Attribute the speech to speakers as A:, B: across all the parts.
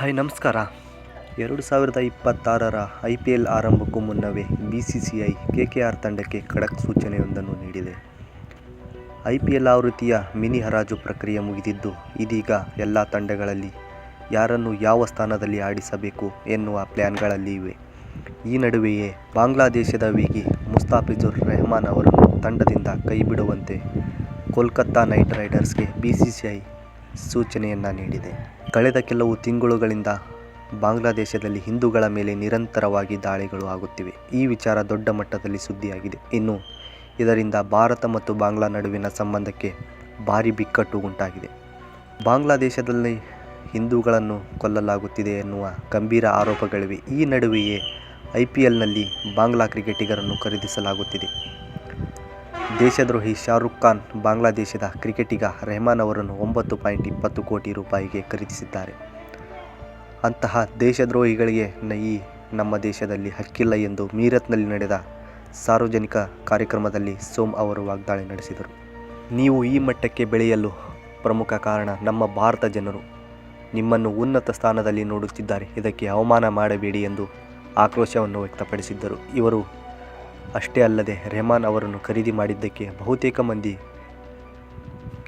A: Hi, ನಮಸ್ಕಾರ. ಎರಡು ಸಾವಿರದ ಇಪ್ಪತ್ತಾರರ ಐ ಪಿ ಎಲ್ ಆರಂಭಕ್ಕೂ ಮುನ್ನವೇ B C C I K K R ತಂಡಕ್ಕೆ ಖಡಕ್ ಸೂಚನೆಯೊಂದನ್ನು ನೀಡಿದೆ. ಐ ಪಿ ಎಲ್ ಆವೃತ್ತಿಯ ಮಿನಿ ಹರಾಜು ಪ್ರಕ್ರಿಯೆ ಮುಗಿದಿದ್ದು, ಇದೀಗ ಎಲ್ಲ ತಂಡಗಳಲ್ಲಿ ಯಾರನ್ನು ಯಾವ ಸ್ಥಾನದಲ್ಲಿ ಆಡಿಸಬೇಕು ಎನ್ನುವ ಪ್ಲ್ಯಾನ್ಗಳಲ್ಲಿ ಇವೆ. ಈ ನಡುವೆಯೇ ಬಾಂಗ್ಲಾದೇಶದ ವೇಗಿ ಮುಸ್ತಾಫಿಜುರ್ ರೆಹಮಾನ್ ಅವರನ್ನು ತಂಡದಿಂದ ಕೈಬಿಡುವಂತೆ ಕೋಲ್ಕತ್ತಾ ನೈಟ್ ರೈಡರ್ಸ್ಗೆ ಬಿ ಸಿ ಸಿ ಐ ಸೂಚನೆಯನ್ನು ನೀಡಿದೆ. ಕಳೆದ ಕೆಲವು ತಿಂಗಳುಗಳಿಂದ ಬಾಂಗ್ಲಾದೇಶದಲ್ಲಿ ಹಿಂದೂಗಳ ಮೇಲೆ ನಿರಂತರವಾಗಿ ದಾಳಿಗಳು ಆಗುತ್ತಿವೆ. ಈ ವಿಚಾರ ದೊಡ್ಡ ಮಟ್ಟದಲ್ಲಿ ಸುದ್ದಿಯಾಗಿದೆ. ಇನ್ನು ಇದರಿಂದ ಭಾರತ ಮತ್ತು ಬಾಂಗ್ಲಾ ನಡುವಿನ ಸಂಬಂಧಕ್ಕೆ ಭಾರಿ ಬಿಕ್ಕಟ್ಟು ಉಂಟಾಗಿದೆ. ಬಾಂಗ್ಲಾದೇಶದಲ್ಲಿ ಹಿಂದೂಗಳನ್ನು ಕೊಲ್ಲಲಾಗುತ್ತಿದೆ ಎನ್ನುವ ಗಂಭೀರ ಆರೋಪಗಳಿವೆ. ಈ ನಡುವೆಯೇ ಐ ಪಿ ಎಲ್ನಲ್ಲಿ ಬಾಂಗ್ಲಾ ಕ್ರಿಕೆಟಿಗರನ್ನು ಖರೀದಿಸಲಾಗುತ್ತಿದೆ. ದೇಶದ್ರೋಹಿ ಶಾರುಖ್ ಖಾನ್ ಬಾಂಗ್ಲಾದೇಶದ ಕ್ರಿಕೆಟಿಗ ರೆಹಮಾನ್ ಅವರನ್ನು ಒಂಬತ್ತು ಪಾಯಿಂಟ್ ಇಪ್ಪತ್ತು ಕೋಟಿ ರೂಪಾಯಿಗೆ ಖರೀದಿಸಿದ್ದಾರೆ. ಅಂತಹ ದೇಶದ್ರೋಹಿಗಳಿಗೆ ಈ ನಮ್ಮ ದೇಶದಲ್ಲಿ ಹಕ್ಕಿಲ್ಲ ಎಂದು ಮೀರತ್ನಲ್ಲಿ ನಡೆದ ಸಾರ್ವಜನಿಕ ಕಾರ್ಯಕ್ರಮದಲ್ಲಿ ಸೋಮ್ ಅವರು ವಾಗ್ದಾಳಿ ನಡೆಸಿದರು. ನೀವು ಈ ಮಟ್ಟಕ್ಕೆ ಬೆಳೆಯಲು ಪ್ರಮುಖ ಕಾರಣ ನಮ್ಮ ಭಾರತ ಜನರು. ನಿಮ್ಮನ್ನು ಉನ್ನತ ಸ್ಥಾನದಲ್ಲಿ ನೋಡುತ್ತಿದ್ದಾರೆ. ಇದಕ್ಕೆ ಅವಮಾನ ಮಾಡಬೇಡಿ ಎಂದು ಆಕ್ರೋಶವನ್ನು ವ್ಯಕ್ತಪಡಿಸಿದ್ದರು. ಇವರು ಅಷ್ಟೇ ಅಲ್ಲದೆ ರೆಹಮಾನ್ ಅವರನ್ನು ಖರೀದಿ ಮಾಡಿದ್ದಕ್ಕೆ ಬಹುತೇಕ ಮಂದಿ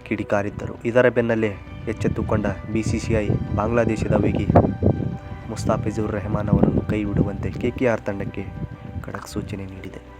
A: ಕಿಡಿಕಾರಿದ್ದರು. ಇದರ ಬೆನ್ನಲ್ಲೇ ಎಚ್ಚೆತ್ತುಕೊಂಡ ಬಿಸಿಸಿಐ ಬಾಂಗ್ಲಾದೇಶದ ವೇಗಿ ಮುಸ್ತಾಫಿಜುರ್ ರೆಹಮಾನ್ ಅವರನ್ನು ಕೈ ಬಿಡುವಂತೆ ಕೆಕೆಆರ್ ತಂಡಕ್ಕೆ ಖಡಕ್ ಸೂಚನೆ ನೀಡಿದೆ.